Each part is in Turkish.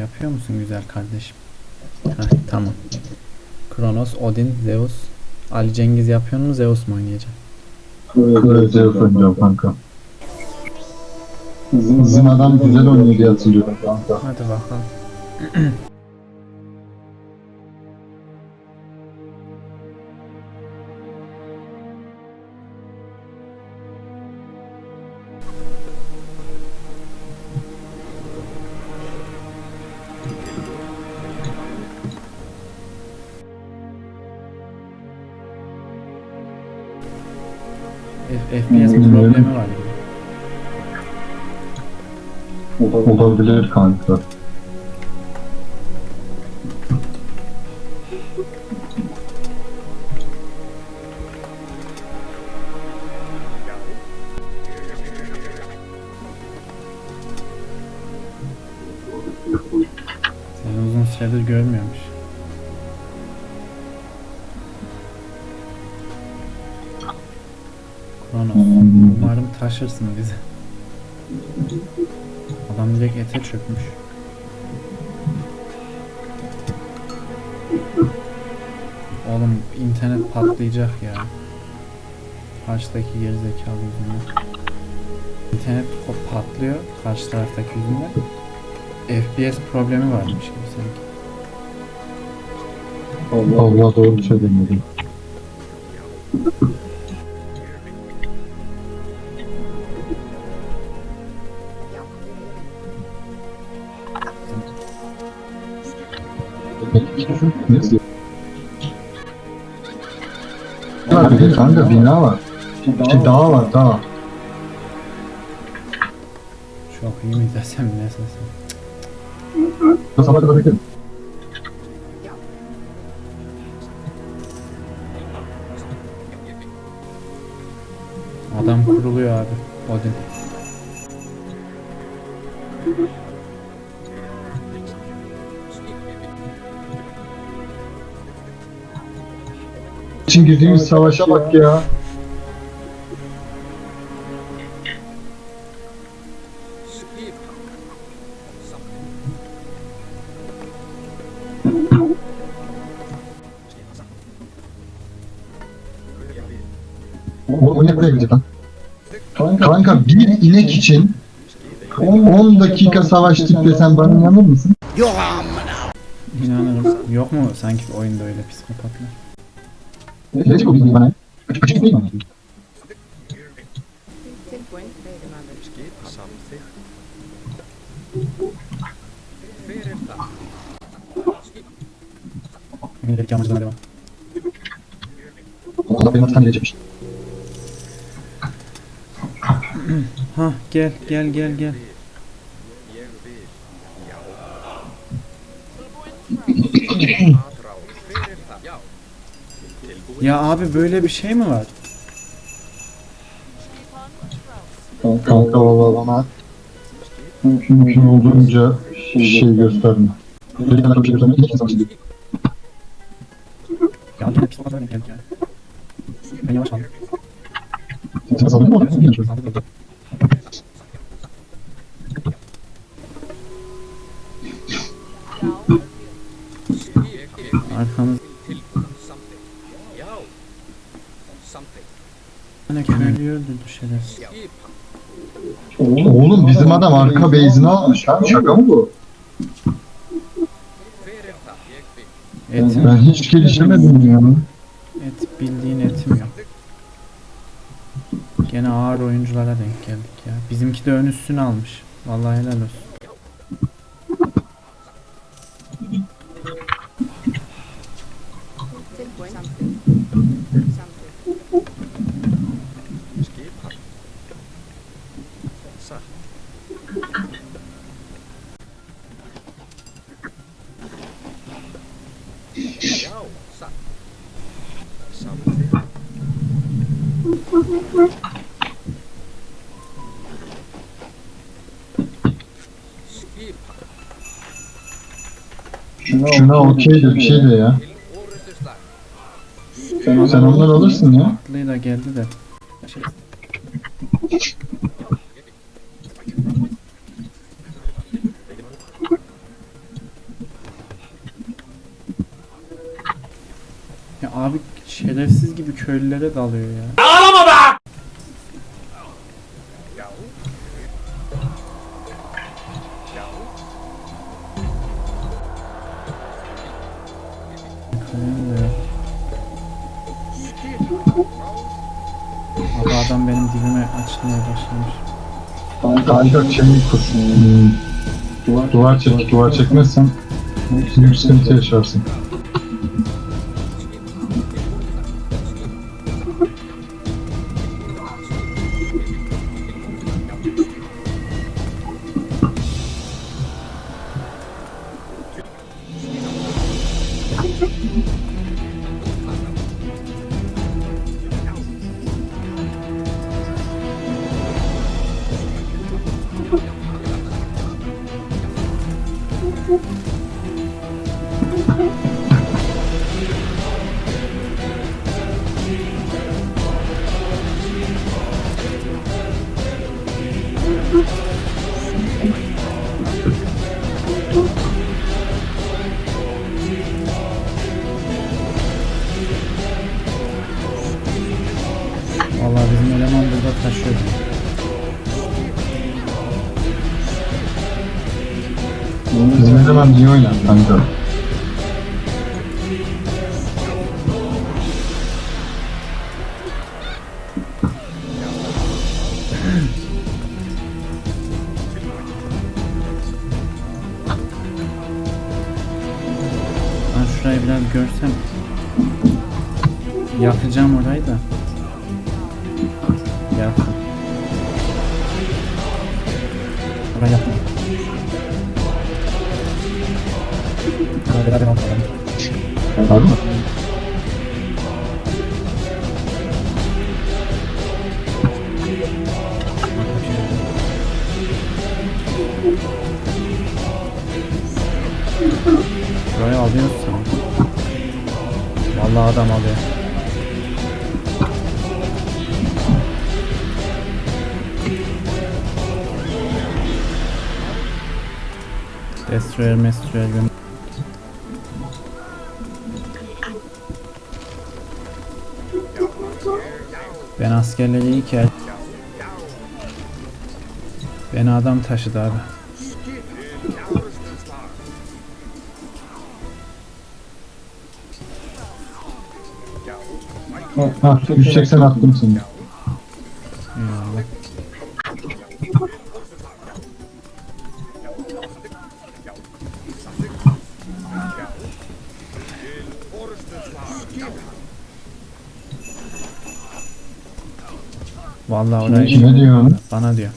Yapıyor musun güzel kardeşim? Heh, tamam. Kronos, Odin, Zeus. Ali Cengiz yapıyor mu Zeus mu oynayacak? Evet Zeus oynuyor kanka. Bizim adam güzel oynuyor diye hatırlıyorum kanka. Hadi bakalım. F- FPS problemi var gibi. Olabilir kanka. Kronos. Umarım taşırsın bizi. Adam direkt ete çökmüş. Oğlum internet patlayacak ya. Karşıdaki gerizekalı yüzünden. İnternet patlıyor karşı taraftaki yüzünden. FPS problemi varmış gibi sanki. Allah doğru bir şey demedim. Kanka bina var. İşte dağ var dağ. Çok iyi mi desem ne desem. Sabah kadar bekledim. Adam kuruluyor abi. Odin. İçin girdiğimiz savaşa bak ya. O, o ne buraya lan? Kanka bir inek için 10 dakika savaştık desem bana inanır mısın? İnanırım. Yok mu sanki oyunda öyle psikopatlar? Ne diyecek o bildiğin bana? Küçük değil það. Öncelikle amacına devam. Allah benim hastaneye geçmiş. Ha gel gel gel gel. Ya abi böyle bir şey mi var? Kanka valla bana mümkün olduğunca şey gösterme. Bir tane bir şey gösterme. İnek savaşı değil. Ya gene psikopatlar denk geldik ya. Ben yavaş aldım. Sen saldın mı. Arkamız Oğlum bizim adam arka base'ini almış. Ha? Şaka mı bu? Etim, Ben hiç gelişemedim ya. et bildiğin etim yok. Gene ağır oyunculara denk geldik ya. Bizimki de ön üstünü almış. Vallahi helal olsun. Şuna, Şuna okey de bir şey de ya. Sen, Sen onlar alırsın ya. Atlıyla geldi de. Ya abi şerefsiz gibi köylülere dalıyor ya. Adam benim dibime açmaya başlamış. Kanka şey kur. Hmm, Duvar çek, duvar çekmezsen büyük sıkıntı yaşarsın. Vallahi bizim eleman burada taşıyor. Bizim eleman iyi oynar kanka. Yakacağım orayı da. Yaktım. Orayı. Hadi hadi hadi. Mi? Burayı alıyorsun. Vallahi adam alıyor. Destroyer, Destroyer gö- Ben askerleri iyi ki Beni adam taşıdı abi. Ha, 180 attım seni. Vallahi orayı Kime diyor onu? bana diyor.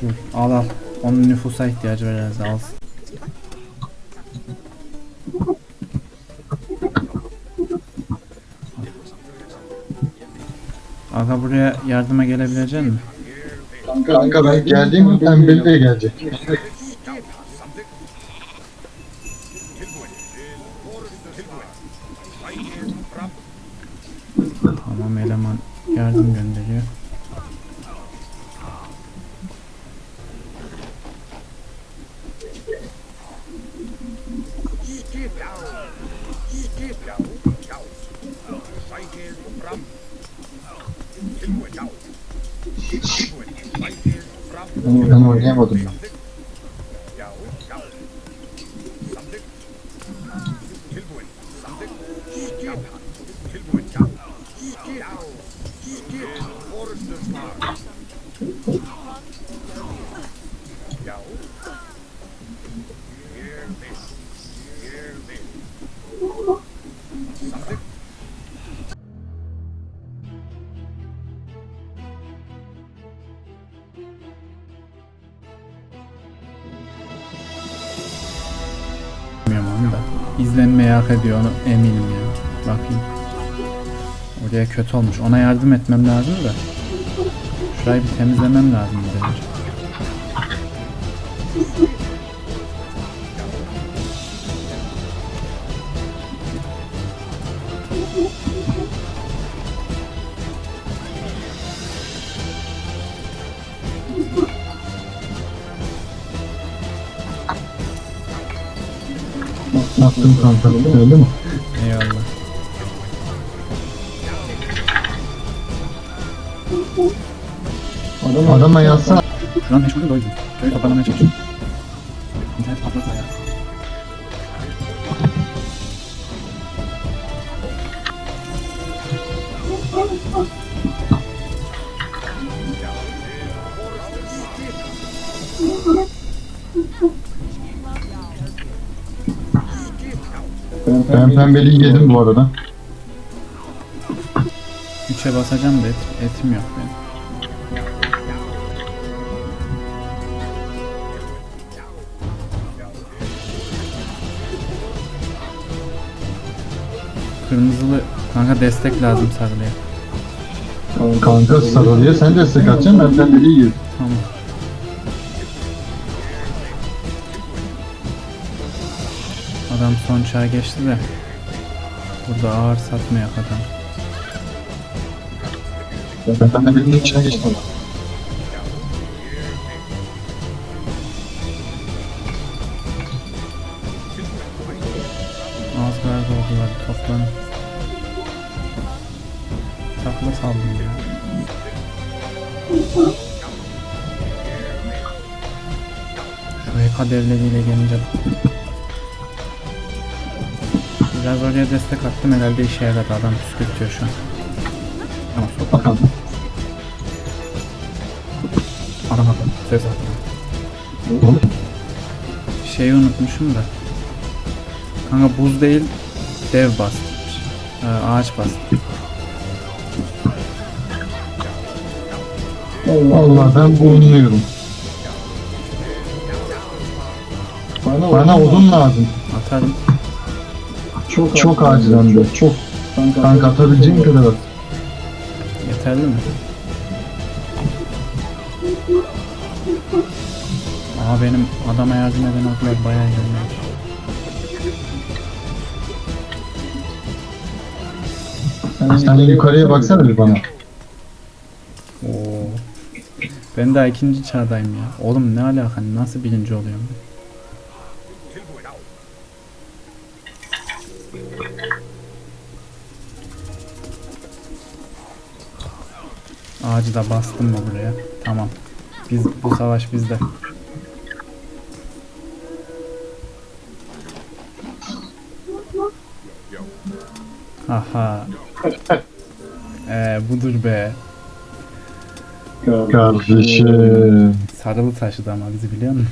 Şu al al. Onun nüfusa ihtiyacı var herhalde alsın. Aga buraya yardıma gelebilecek misin? Kanka ben geldiğim pembeli de gelecek. Tamam eleman yardım gönderiyor. Ben oynayamadım ben. İzlenmeyi hak ediyor eminim yani. Bakayım. Oraya kötü olmuş. Ona yardım etmem lazım da. Şurayı bir temizlemem lazım bir Attım kanka öyle mi? Eyvallah. Adama, Adama yazsa. Şu an meşgulüm de o yüzden. Köyü toparlamaya çalışıyorum. İnternet patlat ayağı. Oh, Ben pembeliği yedim bu arada. 3'e basacağım da et, etim yok benim. Kırmızılı kanka destek lazım sarılıya. Kanka sarılıyor sen destek atacaksın ben pembeliği yedim. Tamam. Adam son çağa geçti de burada ağır satmıyor adam. Ben pembeliğin içine geçtim. Azgar oldular toplanın. Takla saldım ya. Şu EK devleriyle gelince Biraz oraya destek attım herhalde işe yaradı adam püskürtüyor şu an. Tamam sok Bakalım. adam adam ses attı. Şeyi unutmuşum da. Kanka buz değil dev bastırmış. Ee, ağaç bastı. Allah ben bulunuyorum. Bana odun lazım. Atarım. Çok, çok acil hem de. Çok. Kanka atabileceğin kadar at. Yeterli mi? Aa benim adama yardım eden oklar bayağı gelmiş. Sen yukarıya baksana bir bana. Oo. Ben daha ikinci çağdayım ya. Oğlum ne alaka nasıl birinci oluyorum? Ağacı da bastım mı buraya? Tamam. Biz bu savaş bizde. Aha. Ee, budur be. Kardeşim. Sarılı taşıdı ama bizi biliyor musun?